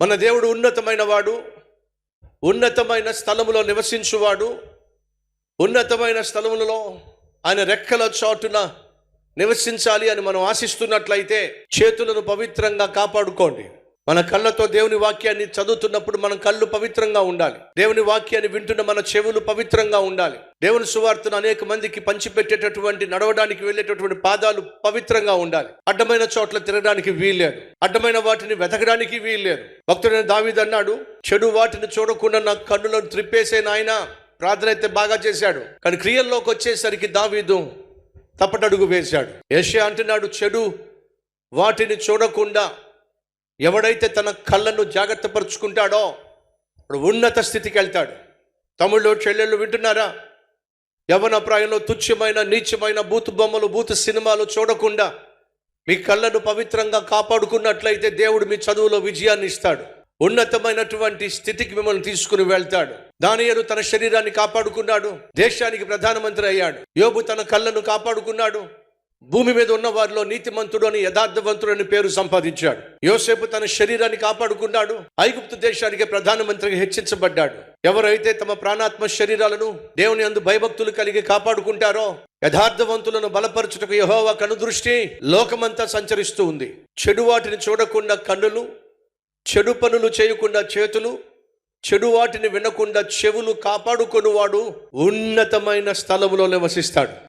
మన దేవుడు ఉన్నతమైన వాడు ఉన్నతమైన స్థలములో నివసించువాడు ఉన్నతమైన స్థలములలో ఆయన రెక్కల చాటున నివసించాలి అని మనం ఆశిస్తున్నట్లయితే చేతులను పవిత్రంగా కాపాడుకోండి. మన కళ్ళతో దేవుని వాక్యాన్ని చదువుతున్నప్పుడు మన కళ్ళు పవిత్రంగా ఉండాలి. దేవుని వాక్యాన్ని వింటున్న మన చెవులు పవిత్రంగా ఉండాలి. దేవుని సువార్తను అనేక మందికి పంచిపెట్టేటటువంటి నడవడానికి వెళ్ళేటటువంటి పాదాలు పవిత్రంగా ఉండాలి. అడ్డమైన చోట్ల తిరగడానికి వీల్లేదు. అడ్డమైన వాటిని వెతకడానికి వీల్లేదు. భక్తుడైన దావీద్ అన్నాడు చెడు వాటిని చూడకుండా నా కన్నులను త్రిప్పేసే నాయన ప్రార్థన అయితే బాగా చేశాడు. కానీ క్రియల్లోకి వచ్చేసరికి దావీదు తప్పటడుగు వేశాడు. యెషయా అంటున్నాడు చెడు వాటిని చూడకుండా ఎవడైతే తన కళ్ళను జాగ్రత్త పరుచుకుంటాడో ఉన్నత స్థితికి వెళ్తాడు. తమిళ్ళు చెల్లెళ్ళు వింటున్నారా? యవన ప్రాయంలో తుచ్చమైన నీచమైన బూతు బొమ్మలు బూతు సినిమాలు చూడకుండా మీ కళ్ళను పవిత్రంగా కాపాడుకున్నట్లయితే దేవుడు మీ చదువులో విజయాన్ని ఇస్తాడు. ఉన్నతమైనటువంటి స్థితికి మిమ్మల్ని తీసుకుని వెళ్తాడు. దానియలు తన శరీరాన్ని కాపాడుకున్నాడు. దేశానికి ప్రధానమంత్రి అయ్యాడు. యోబు తన కళ్ళను కాపాడుకున్నాడు. భూమి మీద ఉన్న వారిలో నీతిమంతుడు అని యథార్థవంతుడు అని పేరు సంపాదించాడు. యోసేపు తన శరీరాన్ని కాపాడుకున్నాడు. ఐగుప్తు దేశానికి ప్రధానమంత్రిగా హెచ్చించబడ్డాడు. ఎవరైతే తమ ప్రాణాత్మ శరీరాలను దేవుని అందు భయభక్తులు కలిగి కాపాడుకుంటారో యథార్థవంతులను బలపరచుటకు యహోవా కనుదృష్టి లోకమంతా సంచరిస్తూ ఉంది. చెడు వాటిని చూడకుండా కన్నులు చెడు పనులు చేయకుండా చేతులు చెడు వాటిని వినకుండా చెవులు కాపాడుకొనువాడు ఉన్నతమైన స్థలములో నివసిస్తాడు.